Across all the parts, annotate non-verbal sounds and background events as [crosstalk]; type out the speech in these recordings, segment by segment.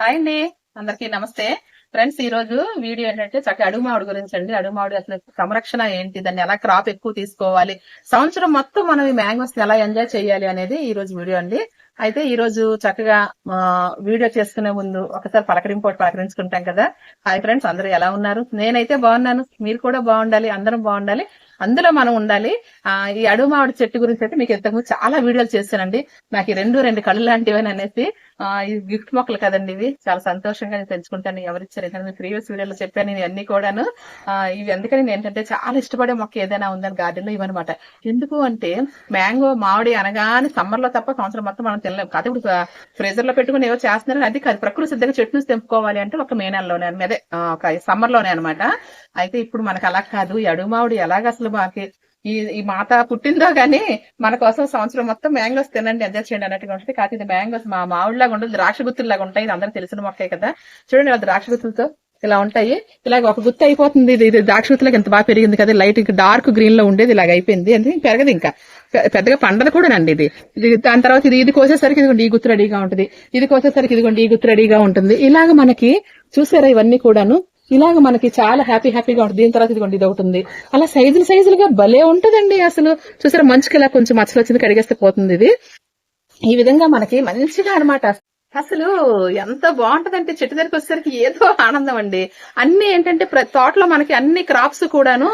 Hi అండి. అందరికీ నమస్తే. ఫ్రెండ్స్ ఈ రోజు వీడియో ఏంటంటే చక్కగా అడుగుమావిడి గురించి అండి. అడుగుమావిడి అసలు సంరక్షణ ఏంటి? దాన్ని ఎలా క్రాప్ ఎక్కువ తీసుకోవాలి? సంవత్సరం మొత్తం మనం ఈ మ్యాంగోస్ ఎలా ఎంజాయ్ చేయాలి అనేది ఈ రోజు వీడియో అండి. అయితే ఈ రోజు చక్కగా వీడియో చేసుకునే ముందు ఒకసారి పలకరింపు పలకరించుకుంటాం కదా. హాయ్ ఫ్రెండ్స్ అందరూ ఎలా ఉన్నారు? నేనైతే బాగున్నాను. మీరు కూడా బాగుండాలి. అందరం బాగుండాలి. అందులో మనం ఉండాలి. ఆ ఈ అడుగు మామిడి చెట్టు గురించి అయితే మీకు ఇంతకు చాలా వీడియోలు చేశానండి. నాకు ఈ రెండు రెండు కళ్ళు లాంటివి అని అనేసి ఆ ఈ గిఫ్ట్ మొక్కలు కదండి ఇవి. చాలా సంతోషంగా నేను పెంచుకుంటాను ఎవరిచ్చారు? ఎందుకంటే ప్రీవియస్ వీడియోలో చెప్పాను నేను అన్ని కూడాను. ఆ ఇవి అందుకని నేను ఏంటంటే చాలా ఇష్టపడే మొక్క ఏదైనా ఉందని గార్డెన్లో ఇవన్నమాట ఎందుకు అంటే మ్యాంగో మామిడి అనగానే సమ్మర్లో తప్ప సంవత్సరం మొత్తం మనం తినలేము కాదు ఇప్పుడు ఫ్రీజర్లో పెట్టుకుని ఏవో చేస్తున్నారు. అది కాదు ప్రకృతి సిద్ధంగా చెట్టు తెంపుకోవాలి అంటే ఒక మే నెలలోనే అని- అదే ఒక సమ్మర్లోనే అనమాట. అయితే ఇప్పుడు మనకు అలా కాదు. ఈ అడుగు ఎలాగ అసలు మాకి? ఈ ఈ మాత పుట్టిందో గానీ మన కోసం సంవత్సరం మొత్తం మ్యాంగోస్ తినండి ఎంజాయ్ చేయండి అన్నట్టుగా ఉంటుంది. కాకపోతే ఇది మ్యాంగోస్ మా మామిడిలాగా ఉండదు. ద్రాక్ష గుత్తుల్లాగా ఉంటాయి. ఇది అందరికి తెలిసిన మొక్కే కదా. చూడండి ఇలా ద్రాక్ష గుత్తులతో ఇలా ఉంటాయి. ఇలాగ ఒక గుత్తి అయిపోతుంది. ఇది ఇది ద్రాక్ష గుత్తులకు ఎంత బాగా పెరిగింది కదా. లైట్ డార్క్ గ్రీన్లో ఉండేది ఇలాగ అయిపోయింది. అంటే పెరగదు ఇంకా. పెద్దగా పండదు కూడా అండి ఇది. ఇది దాని తర్వాత ఇది ఇది కోసేసరికి ఇదిగోండి ఈ గుత్తు రెడీగా ఉంటుంది. ఇది కోసేసరికి ఇదిగోండి ఈ గుత్తు రెడీగా ఉంటుంది. ఇలాగ మనకి చూసారా ఇవన్నీ కూడాను? ఇలాగ మనకి చాలా హ్యాపీ హ్యాపీగా ఉంటుంది. దీని తర్వాత ఇదిగోండి ఇది ఒకటి ఉంది అలా సైజులు సైజులుగా భలే ఉంటదండి అసలు. చూసారా మంచుకి ఇలా కొంచెం మచ్చలు వచ్చింది కడిగేస్తే పోతుంది ఇది. ఈ విధంగా మనకి మంచిగా అన్నమాట. అసలు ఎంత బాగుంటదంటే చెట్టు దగ్గరికి వచ్చేసరికి ఏదో ఆనందం అండి. అన్ని ఏంటంటే ప్రతి తోటలో మనకి అన్ని క్రాప్స్ కూడాను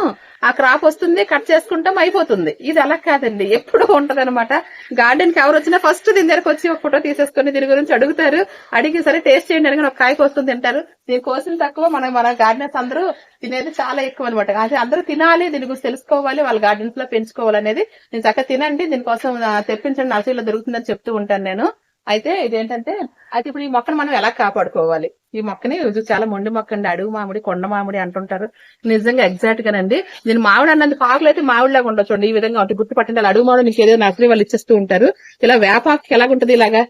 ఆ క్రాప్ వస్తుంది కట్ చేసుకుంటాం అయిపోతుంది. ఇది అలా కాదండి. ఎప్పుడు ఉంటది అనమాట గార్డెన్కి ఎవరు వచ్చినా ఫస్ట్ దీని దగ్గరకు వచ్చి ఒక ఫోటో తీసేసుకుని దీని గురించి అడుగుతారు. అడిగి సరే టేస్ట్ చేయండి అని ఒక కాయ కోస్తుంది తింటారు. దీని కోసిన తక్కువ మన మన గార్డెనర్స్ అందరూ తినేది చాలా ఎక్కువ అనమాట అది అందరూ తినాలి దీని గురించి తెలుసుకోవాలి వాళ్ళ గార్డెన్స్లో పెంచుకోవాలి అనేది నేను చక్కగా తినండి దీనికోసం తెప్పించండి నర్సరీలో దొరుకుతుందని చెప్తూ ఉంటాను నేను. అయితే ఇదేంటంటే అయితే ఇప్పుడు ఈ మొక్కను మనం ఎలా కాపాడుకోవాలి? ఈ మొక్కని చాలా మొండి మొక్క అండి అడుగు మామిడి కొండ మామిడి అంటుంటారు. నిజంగా ఎగ్జాక్ట్ గానండి నేను మామిడి అన్నది పాకులు అయితే మామిడిలాగా ఉండొచ్చు ఈ విధంగా ఉంటుంది గుర్తు అడుగు మామిడి నీకు ఏదో నర్సరీ వాళ్ళు ఇచ్చేస్తూ ఉంటారు. ఇలా వేపాకు ఎలాగుంటది ఇలాగా?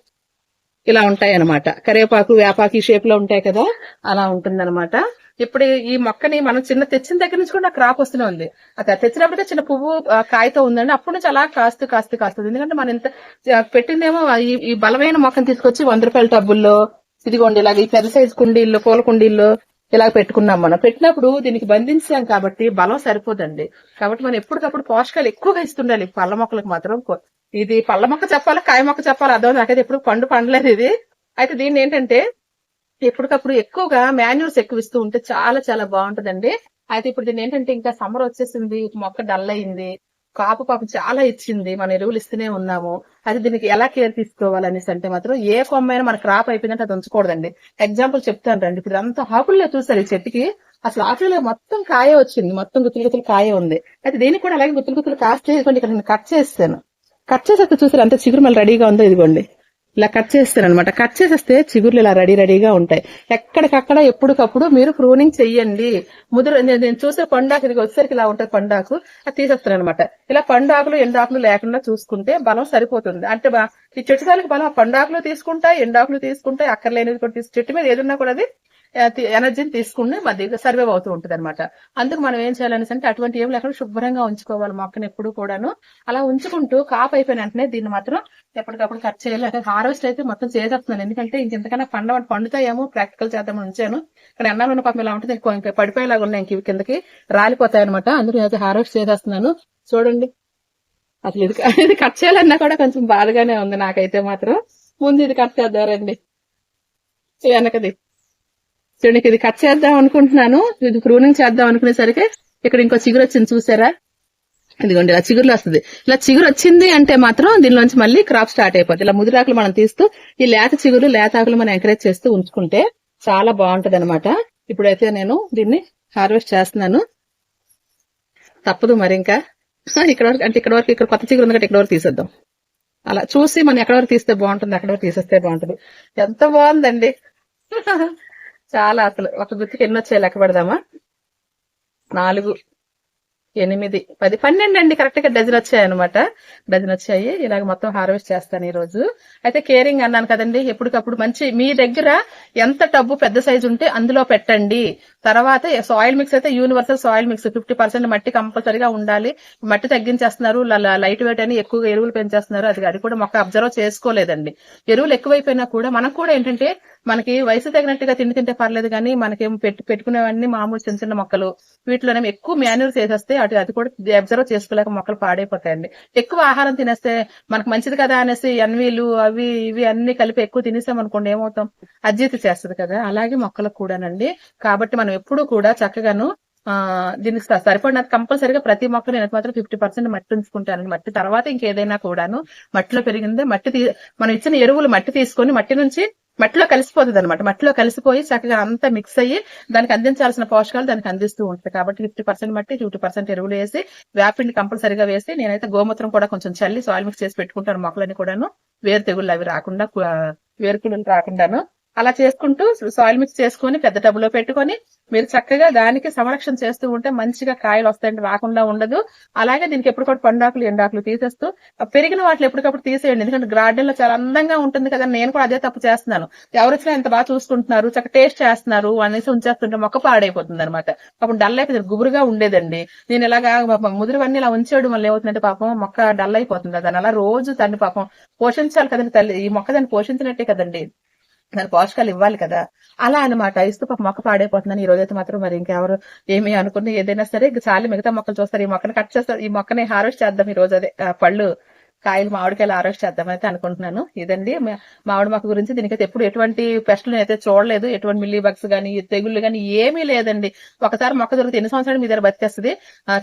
ఇలా ఉంటాయి అనమాట కరివేపాకు వేపాకు ఈ షేప్లో ఉంటాయి కదా? అలా ఉంటుంది ఇప్పుడు ఈ మొక్కని మనం చిన్న తెచ్చిన దగ్గర నుంచి కూడా క్రాప్ వస్తూనే ఉంది. అది తెచ్చినప్పటికే చిన్న పువ్వు కాయతో ఉందండి. అప్పటి నుంచి అలా కాస్తూ కాస్తూ కాస్తుంది ఎందుకంటే మనం ఇంత పెట్టిందేమో ఈ ఈ బలమైన మొక్కను తీసుకొచ్చి వంద రూపాయల టబ్బుల్లో ఇదిగోండి ఇలాగ ఈ పెద్ద సైజు కుండీల్లో పూల కుండీల్లో ఇలా పెట్టుకున్నాం మనం. పెట్టినప్పుడు దీనికి బంధించాం కాబట్టి బలం సరిపోదండి. కాబట్టి మనం ఎప్పటికప్పుడు పోషకాలు ఎక్కువగా ఇస్తుండాలి. పళ్ళ మొక్కలకు మాత్రం ఇది పళ్ళ మొక్క చెప్పాలి కాయ మొక్క చెప్పాలి అదో నాకైతే ఎప్పుడు పండు పండలేదు ఇది. అయితే దీన్ని ఏంటంటే ఎప్పటికప్పుడు ఎక్కువగా మాన్యూల్స్ ఎక్కువ ఇస్తూ ఉంటే చాలా చాలా బాగుంటదండి. అయితే ఇప్పుడు దీన్ని ఏంటంటే ఇంకా సమ్మర్ వచ్చేసింది మొక్క డల్ అయింది. కాపు పాపం చాలా ఇచ్చింది. మన ఎరువులు ఇస్తూనే ఉన్నాము. అది దీనికి ఎలా కేర్ తీసుకోవాలనేసి అంటే మాత్రం ఏ కొమ్మైనా మన క్రాప్ అయిపోయిందంటే అది ఉంచకూడదండి. ఎగ్జాంపుల్ చెప్తాను రండి. ఇప్పుడు అంతా ఆకుల్లో చూసారు ఈ చెట్టుకి. అసలు ఆకులలో మొత్తం కాయ వచ్చింది. మొత్తం గుత్తులు గుత్తులు కాయ ఉంది. అయితే దీనికి కూడా అలాగే గుత్తులు గుత్తులు కాస్ట్ చేసుకోండి ఇక్కడ నేను కట్ చేస్తాను. కట్ చేసేస్తే చూసారు అంత చిగురు మళ్ళీ రెడీగా ఉందో ఇదిగోండి. ఇలా కట్ చేస్తాను అనమాట కట్ చేసేస్తే చిగుర్లు ఇలా రెడీ రెడీగా ఉంటాయి. ఎక్కడికక్కడ ఎప్పటికప్పుడు మీరు ప్రూనింగ్ చెయ్యండి. ముదురు నేను చూసే పండాకు ఇది వచ్చేసరికి ఇలా ఉంటుంది పండాకు అది తీసేస్తాను అనమాట ఇలా పండాకులు ఎండాకులు లేకుండా చూసుకుంటే బలం సరిపోతుంది. అంటే ఈ చెట్టు బలం పండాకులు తీసుకుంటాయి ఎండాకులు తీసుకుంటాయి అక్కర్లేనిది కూడా చెట్టు మీద ఏదున్నా కూడా అది ఎనర్జీని తీసుకుని మధ్య సర్వైవ్ అవుతూ ఉంటుంది అనమాట అందుకు మనం ఏం చేయాలనేసి అంటే అటువంటి ఏం లేకుండా శుభ్రంగా ఉంచుకోవాలి మొక్కను ఎప్పుడు కూడాను. అలా ఉంచుకుంటూ కాపు అయిపోయిన వెంటనే దీన్ని మాత్రం ఎప్పటికప్పుడు కట్ చేయాలి. హార్వెస్ట్ అయితే మొత్తం చేసేస్తున్నాను. ఎందుకంటే ఇంకెంతకన్నా పండ పండుతాయేమో ప్రాక్టికల్ చేద్దామని ఉంచాను. కానీ అన్నాలు ఉన్న పాపం ఇలా ఉంటుంది. ఇంకా పడిపోయేలాగా ఉన్నాయి ఇంక ఇవి కిందకి రాలిపోతాయి అనమాట అందులో అయితే హార్వెస్ట్ చేసేస్తున్నాను. చూడండి. అసలు ఇది [laughs] ఇది కట్ చేయాలన్నా కూడా కొంచెం బాధగానే ఉంది నాకైతే మాత్రం. ముందు ఇది కట్ చేద్దారండి వెనకది చూడండి ఇది కట్ చేద్దాం అనుకుంటున్నాను. ఇది ప్రూనింగ్ చేద్దాం అనుకునేసరికి ఇక్కడ ఇంకో చిగురు వచ్చింది చూసారా? ఇదిగోండి ఇలా చిగురులు వస్తుంది. ఇలా చిగురు వచ్చింది అంటే మాత్రం దీనిలోంచి మళ్ళీ క్రాప్ స్టార్ట్ అయిపోతుంది ఇలా ముదిరాకులు మనం తీస్తూ ఈ లేత చిగురు లేత ఆకులు మనం ఎంకరేజ్ చేస్తూ ఉంచుకుంటే చాలా బాగుంటది అనమాట ఇప్పుడైతే నేను దీన్ని హార్వెస్ట్ చేస్తున్నాను. తప్పదు మరి ఇంకా. [laughs] ఇక్కడ వరకు అంటే ఇక్కడ వరకు ఇక్కడ కొత్త చిగురు ఉంది ఇక్కడ వరకు తీసేద్దాం. అలా చూసి మనం ఎక్కడ వరకు తీస్తే బాగుంటుంది అక్కడ వరకు తీసేస్తే బాగుంటుంది. ఎంత బాగుందండి. [laughs] చాలా అసలు ఒక గుత్తికి ఎన్ని వచ్చాయి లెక్క పెడదామా? నాలుగు ఎనిమిది పది పన్నెండు అండి. కరెక్ట్గా డజన్ వచ్చాయి అనమాట డజన్ వచ్చాయి. ఇలాగ మొత్తం హార్వెస్ట్ చేస్తాను ఈ రోజు అయితే కేరింగ్ అన్నాను కదండి. ఎప్పటికప్పుడు మంచి మీ దగ్గర ఎంత టబ్బు పెద్ద సైజు ఉంటే అందులో పెట్టండి. తర్వాత సాయిల్ మిక్స్ అయితే universal soil mix fifty percent మట్టి కంపల్సరీగా ఉండాలి. మట్టి తగ్గించేస్తున్నారు. లైట్ వెయిట్ అని ఎక్కువగా ఎరువులు పెంచేస్తున్నారు. అది అది కూడా మొక్క అబ్జర్వ్ చేసుకోలేదండి. ఎరువులు ఎక్కువైపోయినా కూడా మనకు కూడా ఏంటంటే మనకి వయసు తగినట్టుగా తిండి తింటే పర్లేదు కానీ మనకేం పెట్టి పెట్టుకునేవన్నీ మామూలు చిన్న చిన్న మొక్కలు. వీటిలోనే ఎక్కువ మాన్యూర్ చేసేస్తే అటు అది కూడా అబ్జర్వ్ చేసుకోలేక మొక్కలు పాడైపోతాయండి. ఎక్కువ ఆహారం తినేస్తే మనకు మంచిది కదా అనేసి ఎన్వీలు అవి ఇవి అన్ని కలిపి ఎక్కువ తినేసాం అనుకోండి ఏమవుతాం? అజీర్తి చేస్తుంది కదా. అలాగే మొక్కలకు కూడానండి. కాబట్టి మనం ఎప్పుడు కూడా చక్కగాను ఆ దీనికి స- సరిపడినంత కంపల్సరీగా ప్రతి మొక్క నేను మాత్రం ఫిఫ్టీ పర్సెంట్ మట్టి ఉంచుకుంటాను మట్టి తర్వాత ఇంకేదైనా కూడాను మట్టిలో పెరిగిందే మట్టి తీ- మనం ఇచ్చిన ఎరువులు మట్టి తీసుకొని మట్టి నుంచి మట్టిలో కలిసిపోతుంది అనమాట మట్టిలో కలిసిపోయి చక్కగా అంతా మిక్స్ అయ్యి దానికి అందించాల్సిన పోషకాలు దానికి అందిస్తూ ఉంటుంది. కాబట్టి ఫిఫ్టీ పర్సెంట్ మట్టి ఫిఫ్టీ పర్సెంట్ ఎరువులు వేసి వేపిండి కంపల్సరిగా వేసి నేనైతే గోమూత్రం కూడా కొంచెం చల్లి సాయిల్ మిక్స్ చేసి పెట్టుకుంటాను మొక్కలని కూడాను. వేరు తెగుళ్ళు అవి రాకుండా వేరుకుళ్ళు రాకుండాను. అలా చేసుకుంటూ సాయిల్ మిక్స్ చేసుకొని పెద్ద టబ్లో పెట్టుకొని మీరు చక్కగా దానికి సంరక్షణ చేస్తూ ఉంటే మంచిగా కాయలు వస్తాయంటే రాకుండా ఉండదు. అలాగే దీనికి ఎప్పటికప్పుడు పండాకులు ఎండాకులు తీసేస్తూ పెరిగిన వాటిని ఎప్పటికప్పుడు తీసేయండి. ఎందుకంటే గార్డెన్లో చాలా అందంగా ఉంటుంది కదా నేను కూడా అదే తప్పు చేస్తున్నాను. ఎవరు వచ్చినా ఎంత బాగా చూసుకుంటున్నారు చక్కగా టేస్ట్ చేస్తున్నారు అనేసి ఉంచేస్తుంటే మొక్క పాడైపోతుంది అనమాట పాపం డల్ అయిపోతుంది గుబురుగా ఉండేదండి. నేను ఇలాగా ముదురువన్నీ ఇలా ఉంచేయడం వల్ల ఏమవుతుందంటే పాపం మొక్క డల్ అయిపోతుంది. దాని అలా రోజు దాన్ని పాపం పోషించాలి కదండి తల్లి. ఈ మొక్క దాన్ని పోషించినట్టే కదండి. దాని పోషకాలు ఇవ్వాలి కదా? అలా అన్నమాట. ఇస్తూ పాప మొక్క పాడైపోతుందని ఈ రోజైతే మాత్రం మరి ఇంకెవరు ఏమి అనుకుని ఏదైనా సరే చాలా మిగతా మొక్కలు చూస్తారు. ఈ మొక్కని కట్ చేస్తారు ఈ మొక్కని హార్వెస్ట్ చేద్దాం ఈ రోజు అదే పళ్ళు. కాయలు మామిడికాయలు హార్వెస్ట్ చేద్దామని అయితే అనుకుంటున్నాను. ఇదండి. మామిడి మొక్క గురించి దీనికైతే ఎప్పుడు ఎటువంటి పెస్టులు అయితే చూడలేదు. ఎటువంటి మిల్లీ బగ్స్ కానీ తెగుళ్ళు కానీ ఏమీ లేదండి. ఒకసారి మొక్క దొరికితే ఎన్ని సంవత్సరాలు మీ దగ్గర బతికేస్తుంది?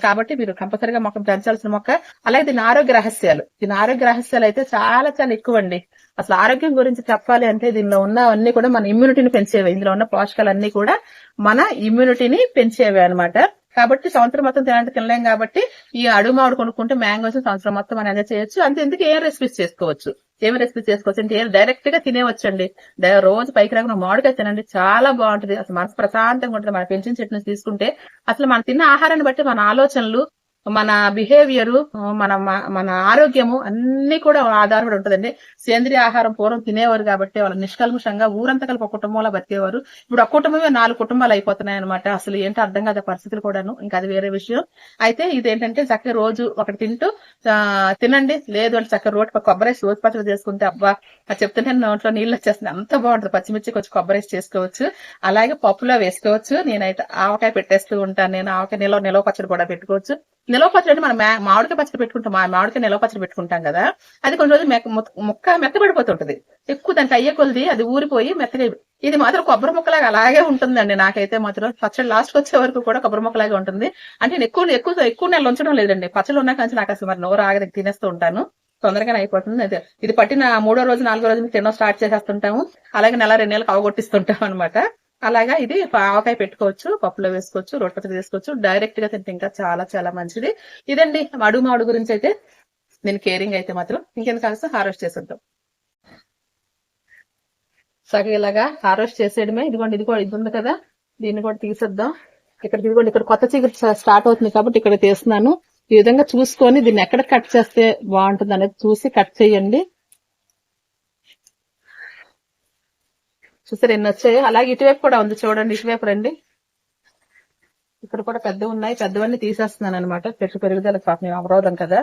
కాబట్టి మీరు కంపల్సరీగా మొక్క పెంచాల్సిన మొక్క. అలాగే దీని ఆరోగ్య రహస్యాలు. దీని ఆరోగ్య రహస్యాలు అయితే చాలా చాలా ఎక్కువ అండి అసలు ఆరోగ్యం గురించి చెప్పాలి అంటే దీనిలో ఉన్నవన్నీ కూడా మన ఇమ్యూనిటీని పెంచేవి. ఇందులో ఉన్న పోషకాలు అన్ని కూడా మన ఇమ్యూనిటీని పెంచేవి అన్నమాట. కాబట్టి సంవత్సరం మొత్తం తినాలంటే తినలేం కాబట్టి ఈ అడుగు మామిడి కొనుక్కుంటే మ్యాంగోస్ సంవత్సరం మొత్తం మనం ఎంజాయ్ చేయొచ్చు. అంతే ఎందుకు ఏం రెసిపీస్ చేసుకోవచ్చు? ఏం రెసిపీస్ చేసుకోవచ్చు? అంటే డైరెక్ట్గా తినేవచ్చండి. రోజు పైకి రాకుండా మామిడికాయ తినండి. చాలా బాగుంటది. అసలు మనసు ప్రశాంతంగా ఉంటుంది. మన పెంచిన నుంచి తీసుకుంటే అసలు మనం తిన్న ఆహారాన్ని బట్టి మన ఆలోచనలు మన బిహేవియర్ మన మన ఆరోగ్యము అన్ని కూడా ఆధారపడి ఉంటుందండి. సేంద్రియ ఆహారం పూర్వం తినేవారు కాబట్టి వాళ్ళు నిష్కల్మషంగా ఊరంతా కలిపి ఒక కుటుంబంలో బతికేవారు. ఇప్పుడు ఒక కుటుంబమే నాలుగు కుటుంబాలు అయిపోతున్నాయి అనమాట అసలు ఏంటో అర్థం కాదు పరిస్థితులు కూడాను. ఇంకా అది వేరే విషయం. అయితే ఇదేంటంటే చక్కగా రోజు ఒకటి తింటూ తినండి. లేదు అంటే చక్కగా రోటి కొబ్బరి రోజు పచ్చడి చేసుకుంటే అబ్బా అది చెప్తుంటే నోట్లో నీళ్ళు వచ్చేస్తుంది అంత బాగుంటుంది. పచ్చిమిర్చి కొంచెం కొబ్బరి చేసుకోవచ్చు. అలాగే పప్పులో వేసుకోవచ్చు. నేనైతే ఆవకాయ పెట్టేస్తూ ఉంటాను. నేను ఆవకాయ నిలవ నిలవ పచ్చడి కూడా పెట్టుకోవచ్చు. నిలవ పచ్చడి అంటే మనం మామిడికాయ పచ్చడి పెట్టుకుంటాం. మా మామిడికాయ నిలవ పచ్చడి పెట్టుకుంటాం కదా. అది కొన్ని రోజులు మెక్క- ముక్క- మెత్తబడిపోతుంటది. ఎక్కువ దానికి అయ్యే కొలిది అది ఊరిపోయి మెత్తగా ఇది మాత్రం కొబ్బరి ముక్కలాగా అలాగే ఉంటుందండి నాకైతే మాత్రం. పచ్చడి లాస్ట్ వచ్చే వరకు కూడా కొబ్బరి ముక్కలాగే ఉంటుంది. అంటే నేను ఎక్కువ ఎక్కువ ఎక్కువ నెలలు ఉంచడం లేదండి. పచ్చళ్ళు ఉన్నా కానీ నాకు అసలు మరి నోరు ఆగదు. తినేస్తూ ఉంటాను. తొందరగానే అయిపోతుంది. అయితే ఇది పట్టిన మూడో రోజు నాలుగో రోజు తినడం స్టార్ట్ చేసేస్తుంటాము. అలాగే నెల రెండు నెలలకు అవగొట్టిస్తుంటాం అనమాట అలాగా ఇది ఆవకాయ పెట్టుకోవచ్చు పప్పులో వేసుకోవచ్చు రోటి పచ్చడి చేసుకోవచ్చు డైరెక్ట్గా తింటే ఇంకా చాలా చాలా మంచిది. ఇదండి అడుగు మాడు గురించి అయితే నేను కేరింగ్ అయితే మాత్రం ఇంకెందుకు కలిసి హార్వెస్ట్ చేసేద్దాం. సగం ఇలాగా హార్వెస్ట్ చేసేయడమే. ఇదిగోండి ఇది కూడా ఇది ఉంది కదా. దీన్ని కూడా తీసేద్దాం. ఇక్కడ ఇదిగోండి ఇక్కడ కొత్త చిగురు స్టార్ట్ అవుతుంది కాబట్టి ఇక్కడ తీస్తున్నాను. ఈ విధంగా చూసుకొని దీన్ని ఎక్కడ కట్ చేస్తే బాగుంటుంది అనేది చూసి కట్ చేయండి. చూసారు ఎన్ని వచ్చాయో. అలాగే ఇటువైపు కూడా ఉంది చూడండి ఇటువైపు రండి. ఇక్కడ కూడా పెద్దవి ఉన్నాయి. పెద్దవన్నీ తీసేస్తున్నాను అనమాట చెట్టు పెరుగుదల పాపం అవరోధం కదా.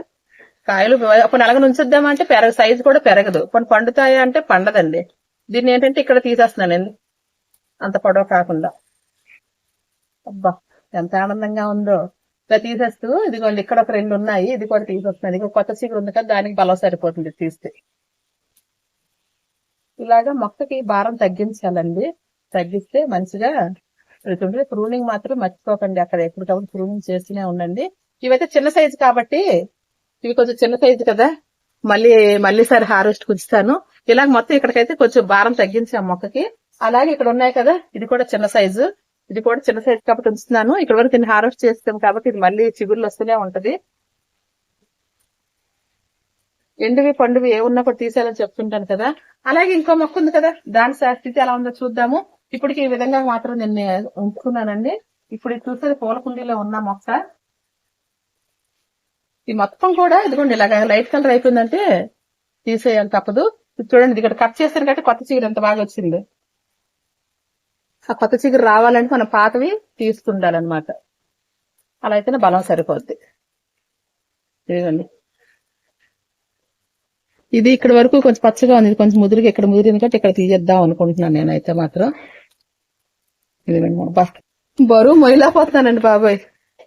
కాయలు ఒక నెలగా ఉంచుద్దామంటే పెరగ సైజు కూడా పెరగదు. కొన్ని పండుతాయా అంటే పండదండి. దీన్ని ఏంటంటే ఇక్కడ తీసేస్తున్నాను. నేను అంత పొడవు కాకుండా. అబ్బా ఎంత ఆనందంగా ఉందో. ఇలా తీసేస్తూ ఇదిగోండి ఇక్కడ ఒక రెండు ఉన్నాయి. ఇది కూడా తీసేస్తున్నాను. ఇది కొత్త చీకుడు ఉంది కదా దానికి బలం సరిపోతుంది తీస్తే. ఇలాగా మొక్కకి భారం తగ్గించాలండి. తగ్గిస్తే మంచిగా వెళ్తుంటుంది ప్రూనింగ్ మాత్రం మర్చిపోకండి. అక్కడ ఎప్పటికప్పుడు ప్రూనింగ్ చేస్తూనే ఉండండి. ఇవైతే చిన్న సైజు కాబట్టి ఇవి కొంచెం చిన్న సైజు కదా. మళ్ళీ మళ్ళీ హార్వెస్ట్ ఉంచుతాను. ఇలాగ మొత్తం ఇక్కడికైతే కొంచెం భారం తగ్గించాం మొక్కకి. అలాగే ఇక్కడ ఉన్నాయి కదా ఇది కూడా చిన్న సైజు. ఇది కూడా చిన్న సైజు కాబట్టి ఉంచుతున్నాను. ఇక్కడ వరకు దీన్ని హార్వెస్ట్ చేస్తాం కాబట్టి ఇది మళ్ళీ చిగుర్లు వస్తూనే ఉంటది. ఎండువి పండువి ఏ ఉన్నా కూడా తీసేయాలని చెప్తుంటాను కదా. అలాగే ఇంకో మొక్క ఉంది కదా దాని స్థితి ఎలా ఉందో చూద్దాము. ఇప్పటికి ఈ విధంగా మాత్రం నేను ఉంచుకున్నానండి. ఇప్పుడు ఇది చూసేది పూల కుండీలో ఉన్న మొక్క. ఈ మొత్తం కూడా ఇదిగోండి ఇలాగ లైట్ కలర్ అయిపోయిందంటే తీసేయాలి తప్పదు. చూడండి ఇది ఇక్కడ కట్ చేశారు కాబట్టి కొత్త చీర ఎంత బాగా వచ్చింది. ఆ కొత్త చిగురు రావాలంటే మనం పాతవి తీసుకుండాలన్నమాట. అలా అయితేనే బలం సరిపోద్ది. ఇదిగోండి. ఇది ఇక్కడ వరకు కొంచెం పచ్చగా ఉంది. కొంచెం ముదిరిగా ఇక్కడ ముదిరింది కాబట్టి ఇక్కడ తీసేద్దాం అనుకుంటున్నాను నేనైతే మాత్రం. బరువు మొయిలాపోతున్నానండి బాబాయ్.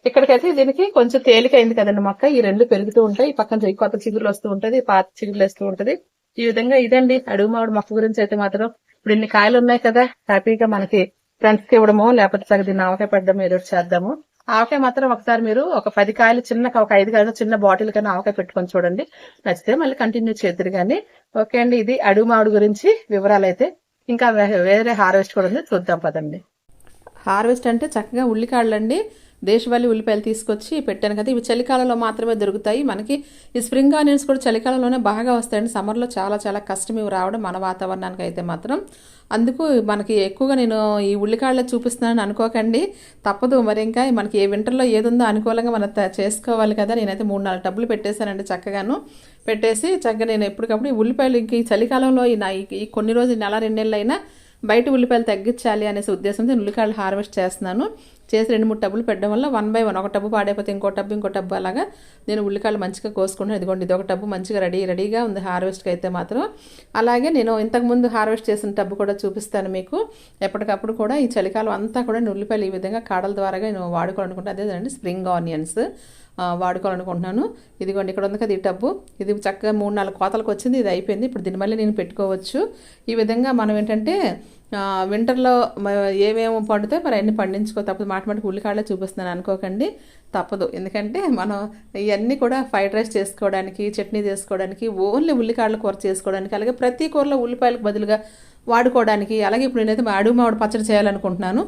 ఇక్కడికైతే దీనికి కొంచెం తేలికైంది కదండి మొక్క ఈ రెండు పెరుగుతూ ఉంటాయి. ఈ పక్కన కొత్త చిగురులు వస్తూ ఉంటది. పాత చిగురులు వేస్తూ ఉంటది. ఈ విధంగా ఇదండి అడుగు మామిడి మొక్క గురించి అయితే మాత్రం. ఇప్పుడు ఇన్ని కాయలు ఉన్నాయి కదా హ్యాపీగా మనకి ఫ్రెండ్స్కి ఇవ్వడము లేకపోతే సగ దీన్ని ఆవకాయ పెట్టడమో ఏదో చేద్దాము. ఆవకాయ మాత్రం ఒకసారి మీరు ఒక పది కాయలు చిన్న ఒక ఐదు కాయలు చిన్న బాటిల్ కన్నా ఆవకాయ పెట్టుకొని చూడండి. నచ్చితే మళ్ళీ కంటిన్యూ చేద్దరు కానీ. ఓకే అండి ఇది అడుగు మామిడి గురించి వివరాలు అయితే ఇంకా వే- వేరే హార్వెస్ట్ కూడా ఉంది చూద్దాం పదండి. హార్వెస్ట్ అంటే చక్కగా ఉల్లికాళ్ళండి దేశవాళీ ఉల్లిపాయలు తీసుకొచ్చి పెట్టాను కదా. ఇవి చలికాలంలో మాత్రమే దొరుకుతాయి. మనకి ఈ స్ప్రింగ్ ఆనియన్స్ కూడా చలికాలంలోనే బాగా వస్తాయండి. సమ్మర్లో చాలా చాలా కష్టం ఇవి రావడం మన వాతావరణానికి అయితే మాత్రం. అందుకు మనకి ఎక్కువగా నేను ఈ ఉల్లికాళ్ళ చూపిస్తున్నాను అనుకోకండి. తప్పదు మరి ఇంకా. మనకి ఏ వింటర్లో ఏదుందో అనుకూలంగా మనం చేసుకోవాలి కదా. నేనైతే మూడు నాలుగు డబ్బులు పెట్టేశానండి చక్కగాను. పెట్టేసి చక్కగా నేను ఎప్పటికప్పుడు ఈ ఉల్లిపాయలు ఇంక ఈ చలికాలంలో ఈ నా- ఈ కొన్ని రోజులు నెల రెండు నెలలు అయినా బయట ఉల్లిపాయలు తగ్గించాలి అనేసి ఉద్దేశంతో నేను ఉల్లికాయలు హార్వెస్ట్ చేస్తున్నాను. చేసి రెండు మూడు టబ్బులు పెట్టడం వల్ల వన్ బై వన్ ఒక టబ్బు పాడైపోతే ఇంకో టబ్బు ఇంకో టబ్బు అలాగా నేను ఉల్లికాయలు మంచిగా కోసుకుంటాను ఇదిగోండి ఇది ఒక టబ్బు మంచిగా రెడీ రెడీగా ఉంది హార్వెస్ట్కి అయితే మాత్రం. అలాగే నేను ఇంతకుముందు హార్వెస్ట్ చేసిన టబ్బు కూడా చూపిస్తాను మీకు. ఎప్పటికప్పుడు కూడా ఈ చలికాలం అంతా కూడా నేను ఉల్లిపాయలు ఈ విధంగా కాడల ద్వారా నేను వాడుకోవాలనుకుంటే అదేనండి స్ప్రింగ్ ఆనియన్స్. వాడుకోవాలనుకుంటున్నాను. ఇదిగోండి ఇక్కడ ఉంది కదా ఈ టబ్బు. ఇది చక్కగా మూడు నాలుగు కోతలకు వచ్చింది ఇది అయిపోయింది. ఇప్పుడు దీని మళ్ళీ నేను పెట్టుకోవచ్చు. ఈ విధంగా మనం ఏంటంటే వింటర్లో ఏమేమి పండుతాయి మరి అన్ని పండించుకో తప్పదు. మాట మాటకి ఉల్లికాడలే చూపిస్తున్నాను అనుకోకండి. తప్పదు. ఎందుకంటే మనం ఇవన్నీ కూడా ఫ్రైడ్ రైస్ చేసుకోవడానికి చట్నీ చేసుకోవడానికి ఓన్లీ ఉల్లికాడల కూర చేసుకోవడానికి అలాగే ప్రతి కూరలో ఉల్లిపాయలకు బదులుగా వాడుకోవడానికి అలాగే ఇప్పుడు నేనైతే మా అడుగు మామిడి పచ్చడి చేయాలనుకుంటున్నాను.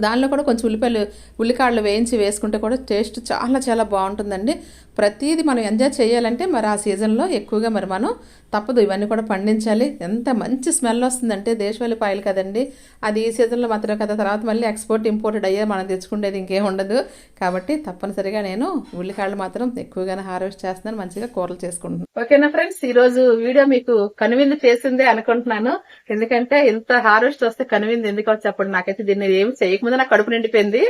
దానిలో కూడా కొంచెం ఉల్లిపాయలు ఉల్లికాడలు వేయించి వేసుకుంటే కూడా టేస్ట్ చాలా చాలా బాగుంటుందండి. ప్రతిదీ మనం ఎంజాయ్ చేయాలంటే మరి ఆ సీజన్లో ఎక్కువగా మరి మనం తప్పదు. ఇవన్నీ కూడా పండించాలి. ఎంత మంచి స్మెల్ వస్తుందంటే దేశవాళి పాయలు కదండి. అది ఈ సీజన్లో మాత్రమే కదా. తర్వాత మళ్ళీ ఎక్స్పోర్ట్ ఇంపోర్టెడ్ అయ్యే మనం తెచ్చుకునేది ఇంకేం ఉండదు. కాబట్టి తప్పనిసరిగా నేను ఉల్లికాయలు మాత్రం ఎక్కువగానే హార్వెస్ట్ చేస్తున్నాను. మంచిగా కూరలు చేసుకుంటున్నాను. ఓకేనా ఫ్రెండ్స్? ఈ రోజు వీడియో మీకు కనువిందు చేసిందే అనుకుంటున్నాను. ఎందుకంటే ఇంత హార్వెస్ట్ వస్తే కనువిందు ఎందుకు వచ్చి అప్పుడు నాకైతే దీన్ని ఏమి చేయకముందు నాకు కడుపు నిండిపోయింది.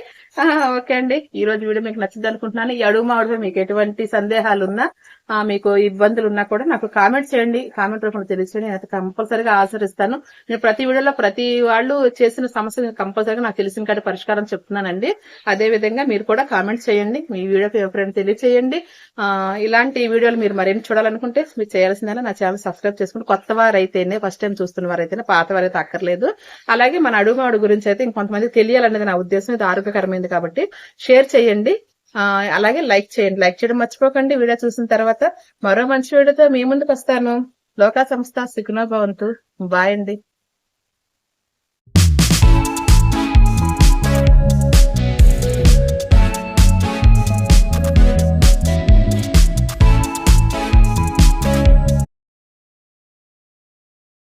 ఓకే అండి. ఈ రోజు వీడియో మీకు నచ్చింది అనుకుంటున్నాను. ఈ అడుగు మామిడిపై మీకు ఎటువంటి సందేహాలు ఉన్నా ఆ, మీకు ఇబ్బందులు ఉన్నా కూడా నాకు కామెంట్ చేయండి. కామెంట్ రూపంలో తెలియచేయండి నేను కంపల్సరీగా ఆచరిస్తాను నేను ప్రతి వీడియోలో ప్రతి వాళ్ళు చేసిన సమస్య కంపల్సరీగా నాకు తెలిసిన కాడ పరిష్కారం చెప్తున్నానండి. అదే విధంగా మీరు కూడా కామెంట్ చేయండి. మీ వీడియోకి ఎవరైనా తెలియచేయండి. ఇలాంటి వీడియోలు మీరు మరిన్ని చూడాలనుకుంటే మీరు చేయాల్సిందల్లా నా ఛానల్ సబ్స్క్రైబ్ చేసుకుని కొత్త వారు అయితేనే ఫస్ట్ టైం చూస్తున్న వారు పాత వారు అయితే అక్కర్లేదు. అలాగే మన అడుగు గురించి అయితే ఇంకొంతమంది తెలియాలనేది నా ఉద్దేశం. ఇది ఆరోగ్యకరమైనది కాబట్టి షేర్ చేయండి. అలాగే లైక్ చేయండి. లైక్ చేయడం మర్చిపోకండి. వీడియో చూసిన తర్వాత మరో మంచి వీడియోతో మీ ముందుకు వస్తాను. లోకా సంస్థ సుఖనో భవంతు. బాయ్ అండి.